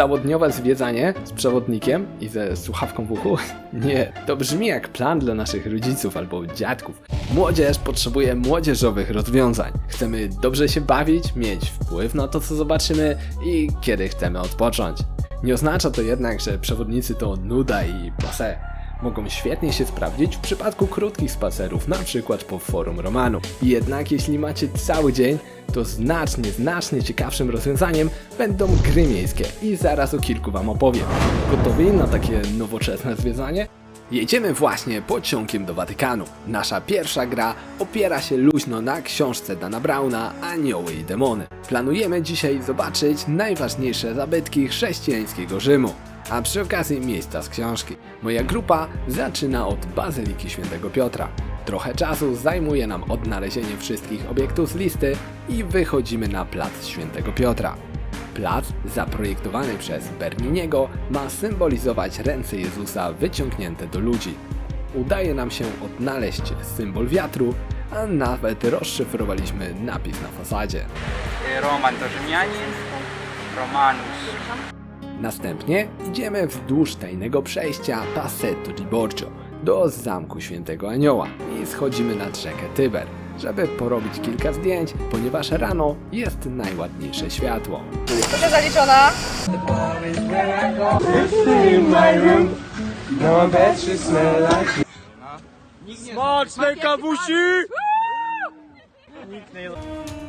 Całodniowe zwiedzanie z przewodnikiem i ze słuchawką w uchu? Nie, to brzmi jak plan dla naszych rodziców albo dziadków. Młodzież potrzebuje młodzieżowych rozwiązań. Chcemy dobrze się bawić, mieć wpływ na to, co zobaczymy i kiedy chcemy odpocząć. Nie oznacza to jednak, że przewodnicy to nuda i pase. Mogą świetnie się sprawdzić w przypadku krótkich spacerów, na przykład po forum romanu. Jednak jeśli macie cały dzień, to znacznie, znacznie ciekawszym rozwiązaniem będą gry miejskie i zaraz o kilku wam opowiem. Gotowi na takie nowoczesne zwiedzanie? Jedziemy właśnie pociągiem do Watykanu. Nasza pierwsza gra opiera się luźno na książce Dana Brauna Anioły i demony. Planujemy dzisiaj zobaczyć najważniejsze zabytki chrześcijańskiego Rzymu, a przy okazji miejsca z książki. Moja grupa zaczyna od Bazyliki Świętego Piotra. Trochę czasu zajmuje nam odnalezienie wszystkich obiektów z listy i wychodzimy na plac Świętego Piotra. Plac, zaprojektowany przez Berniniego, ma symbolizować ręce Jezusa wyciągnięte do ludzi. Udaje nam się odnaleźć symbol wiatru, a nawet rozszyfrowaliśmy napis na fasadzie. Roman to Rzymianin, Romanus. Następnie idziemy wzdłuż tajnego przejścia Passetto di Borgio do Zamku Świętego Anioła i schodzimy nad rzekę Tyber, żeby porobić kilka zdjęć, ponieważ rano jest najładniejsze światło. Proszę zaliczona. Smaczne kawusi!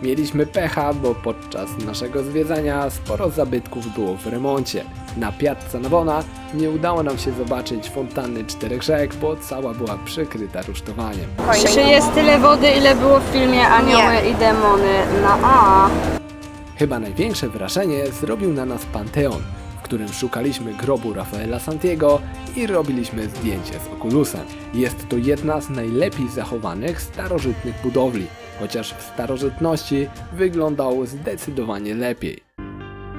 Mieliśmy pecha, bo podczas naszego zwiedzania sporo zabytków było w remoncie. Na Piazza Navona nie udało nam się zobaczyć fontanny czterech rzek, bo cała była przykryta rusztowaniem. Czy jest tyle wody, ile było w filmie Anioły i Demony na A? Chyba największe wrażenie zrobił na nas Panteon, w którym szukaliśmy grobu Rafaela Santiago i robiliśmy zdjęcie z Oculusem. Jest to jedna z najlepiej zachowanych starożytnych budowli, chociaż w starożytności wyglądał zdecydowanie lepiej.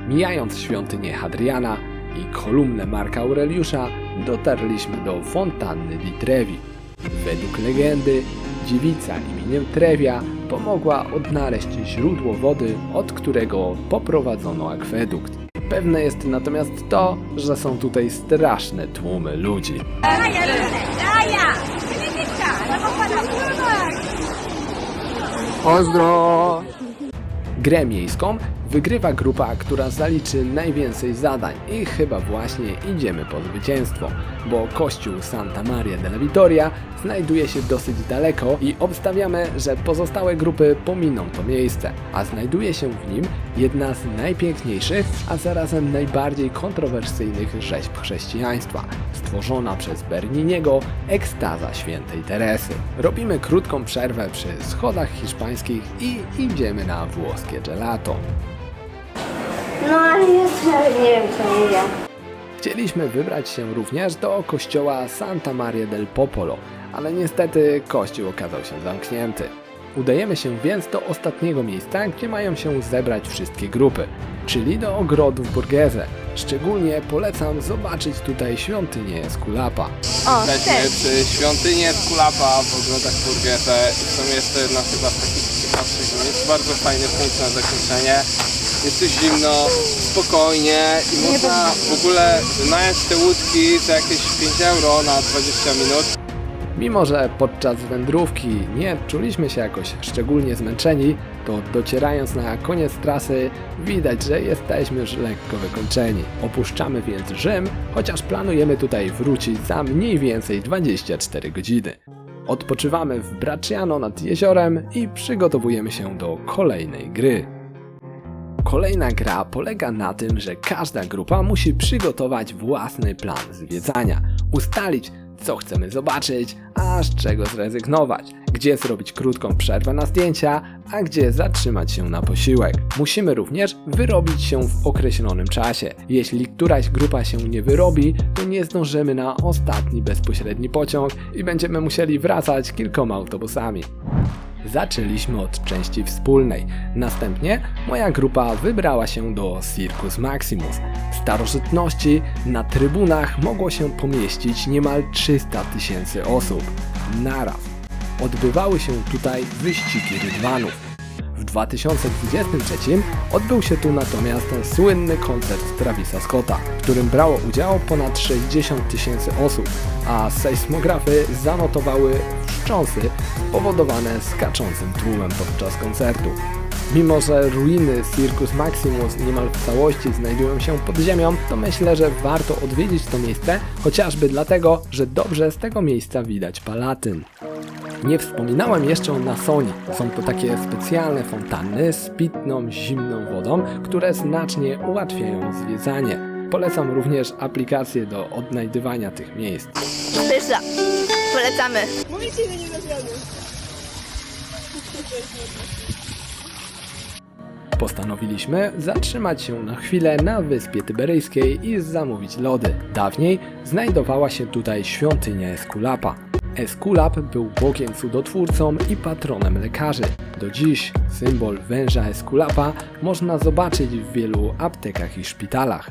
Mijając świątynię Hadriana i kolumnę Marka Aureliusza, dotarliśmy do fontanny di Trevi. Według legendy, dziewica imieniem Trevia pomogła odnaleźć źródło wody, od którego poprowadzono akwedukt. Pewne jest natomiast to, że są tutaj straszne tłumy ludzi. Pozdro! Grę miejską wygrywa grupa, która zaliczy najwięcej zadań i chyba właśnie idziemy po zwycięstwo, bo kościół Santa Maria della Vittoria znajduje się dosyć daleko i obstawiamy, że pozostałe grupy pominą to miejsce, a znajduje się w nim jedna z najpiękniejszych, a zarazem najbardziej kontrowersyjnych rzeźb chrześcijaństwa, stworzona przez Berniniego ekstaza świętej Teresy. Robimy krótką przerwę przy schodach hiszpańskich i idziemy na włoskie gelato. No ale też nie wiem co mówię. Chcieliśmy wybrać się również do kościoła Santa Maria del Popolo, ale niestety kościół okazał się zamknięty. Udajemy się więc do ostatniego miejsca, gdzie mają się zebrać wszystkie grupy, czyli do ogrodów Borghese. Szczególnie polecam zobaczyć tutaj świątynię Skulapa. O, Jesteśmy przy świątyni Eskulapa w ogrodach Burgete. Są jeszcze jedna chyba z takich ciekawszych miejsc. Bardzo fajny punkt na zakończenie. Jest tu zimno, spokojnie i można w ogóle wynająć te łódki za jakieś 5 euro na 20 minut. Mimo, że podczas wędrówki nie czuliśmy się jakoś szczególnie zmęczeni, to docierając na koniec trasy widać, że jesteśmy już lekko wykończeni. Opuszczamy więc Rzym, chociaż planujemy tutaj wrócić za mniej więcej 24 godziny. Odpoczywamy w Bracciano nad jeziorem i przygotowujemy się do kolejnej gry. Kolejna gra polega na tym, że każda grupa musi przygotować własny plan zwiedzania, ustalić co chcemy zobaczyć, a z czego zrezygnować, gdzie zrobić krótką przerwę na zdjęcia, a gdzie zatrzymać się na posiłek. Musimy również wyrobić się w określonym czasie. Jeśli któraś grupa się nie wyrobi, to nie zdążymy na ostatni bezpośredni pociąg i będziemy musieli wracać kilkoma autobusami. Zaczęliśmy od części wspólnej. Następnie moja grupa wybrała się do Circus Maximus. W starożytności na trybunach mogło się pomieścić niemal 300 tysięcy osób. Naraz. Odbywały się tutaj wyścigi rydwanów. W 2023 odbył się tu natomiast słynny koncert Travisa Scotta, w którym brało udział ponad 60 tysięcy osób, a sejsmografy zanotowały wstrząsy spowodowane skaczącym tłumem podczas koncertu. Mimo, że ruiny Circus Maximus niemal w całości znajdują się pod ziemią, to myślę, że warto odwiedzić to miejsce, chociażby dlatego, że dobrze z tego miejsca widać Palatyn. Nie wspominałem jeszcze o Nasoni. Są to takie specjalne fontanny z pitną, zimną wodą, które znacznie ułatwiają zwiedzanie. Polecam również aplikacje do odnajdywania tych miejsc. Pyszna. Polecamy. Postanowiliśmy zatrzymać się na chwilę na wyspie Tyberyjskiej i zamówić lody. Dawniej znajdowała się tutaj świątynia Eskulapa. Eskulap był bogiem cudotwórcą i patronem lekarzy. Do dziś symbol węża Eskulapa można zobaczyć w wielu aptekach i szpitalach.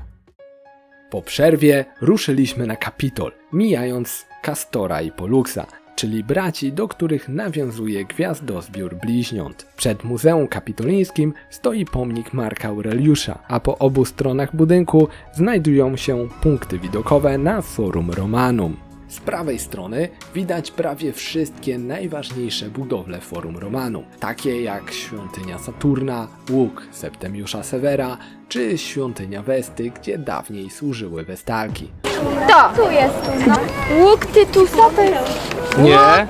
Po przerwie ruszyliśmy na Kapitol, mijając Castora i Poluxa, czyli braci, do których nawiązuje gwiazdozbiór bliźniąt. Przed Muzeum Kapitolińskim stoi pomnik Marka Aureliusza, a po obu stronach budynku znajdują się punkty widokowe na Forum Romanum. Z prawej strony widać prawie wszystkie najważniejsze budowle Forum Romanum, takie jak świątynia Saturna, łuk Septemiusza Severa czy świątynia Westy, gdzie dawniej służyły westalki. To! Tu jest. Łuk Tytusa to jest... Nie,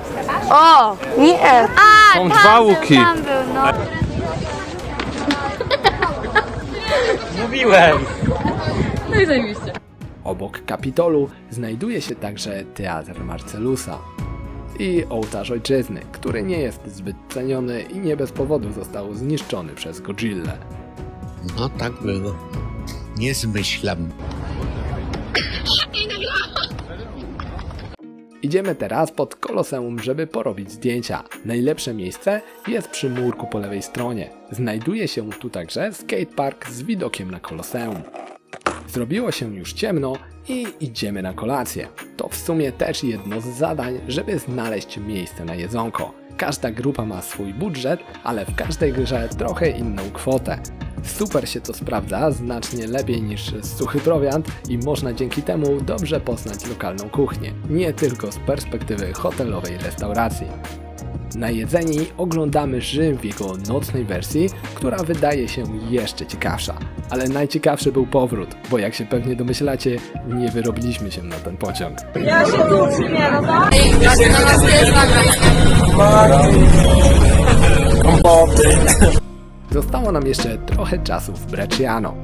O! Nie! A, są dwa łuki. tam był, no. Mówiłem! Obok Kapitolu znajduje się także Teatr Marcelusa i ołtarz ojczyzny, który nie jest zbyt ceniony i nie bez powodu został zniszczony przez Godzillę. No tak było. Nie zmyślam. Idziemy teraz pod Koloseum, żeby porobić zdjęcia. Najlepsze miejsce jest przy murku po lewej stronie. Znajduje się tu także skatepark z widokiem na Koloseum. Zrobiło się już ciemno i idziemy na kolację. To w sumie też jedno z zadań, żeby znaleźć miejsce na jedzonko. Każda grupa ma swój budżet, ale w każdej grze trochę inną kwotę. Super się to sprawdza, znacznie lepiej niż suchy prowiant i można dzięki temu dobrze poznać lokalną kuchnię, nie tylko z perspektywy hotelowej restauracji. Najedzeni oglądamy Rzym w jego nocnej wersji, która wydaje się jeszcze ciekawsza. Ale najciekawszy był powrót, bo jak się pewnie domyślacie, nie wyrobiliśmy się na ten pociąg. Zostało nam jeszcze trochę czasu w Brecciano.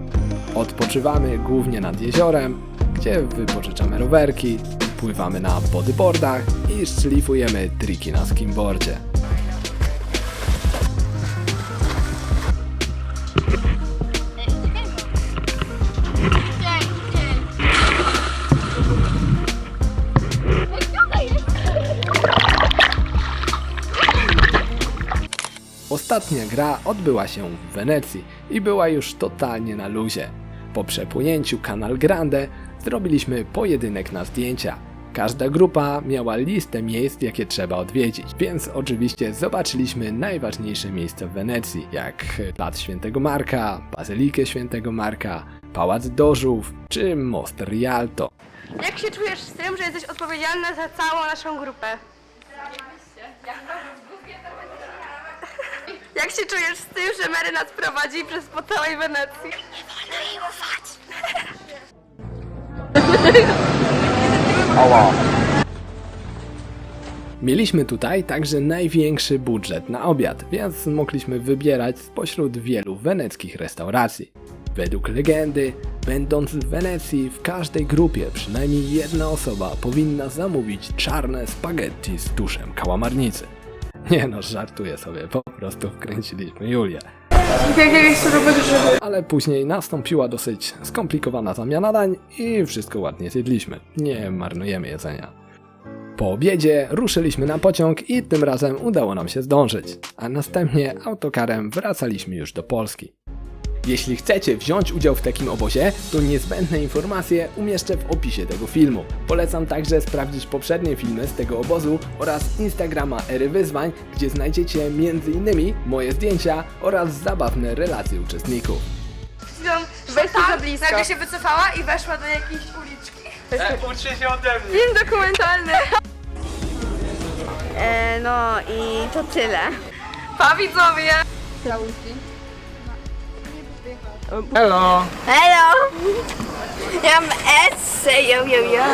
Odpoczywamy głównie nad jeziorem, gdzie wypożyczamy rowerki, pływamy na bodyboardach i szlifujemy triki na skimboardzie. Ostatnia gra odbyła się w Wenecji i była już totalnie na luzie. Po przepłynięciu Canal Grande zrobiliśmy pojedynek na zdjęcia. Każda grupa miała listę miejsc, jakie trzeba odwiedzić, więc oczywiście zobaczyliśmy najważniejsze miejsca w Wenecji, jak Plac Świętego Marka, Bazylikę Świętego Marka, Pałac Dożów czy Most Rialto. Jak się czujesz z tym, że jesteś odpowiedzialna za całą naszą grupę? Jak się czujesz z tym, że Mary nas prowadzi przez po całej Wenecji? Mieliśmy tutaj także największy budżet na obiad, więc mogliśmy wybierać spośród wielu weneckich restauracji. Według legendy, będąc w Wenecji, w każdej grupie przynajmniej jedna osoba powinna zamówić czarne spaghetti z tuszem kałamarnicy. Nie no, żartuję sobie, po prostu wkręciliśmy Julię. Ale później nastąpiła dosyć skomplikowana zamiana dań i wszystko ładnie zjedliśmy. Nie marnujemy jedzenia. Po obiedzie ruszyliśmy na pociąg i tym razem udało nam się zdążyć, a następnie autokarem wracaliśmy już do Polski. Jeśli chcecie wziąć udział w takim obozie, to niezbędne informacje umieszczę w opisie tego filmu. Polecam także sprawdzić poprzednie filmy z tego obozu oraz Instagrama Ery Wyzwań, gdzie znajdziecie m.in. moje zdjęcia oraz zabawne relacje uczestników. Weszła za blisko. Nagle się wycofała i weszła do jakiejś uliczki. Uczy się ode mnie. Film dokumentalny. E, no i to tyle. Pa widzowie! Hello. Hello! Ja mam essay, yo yo yo.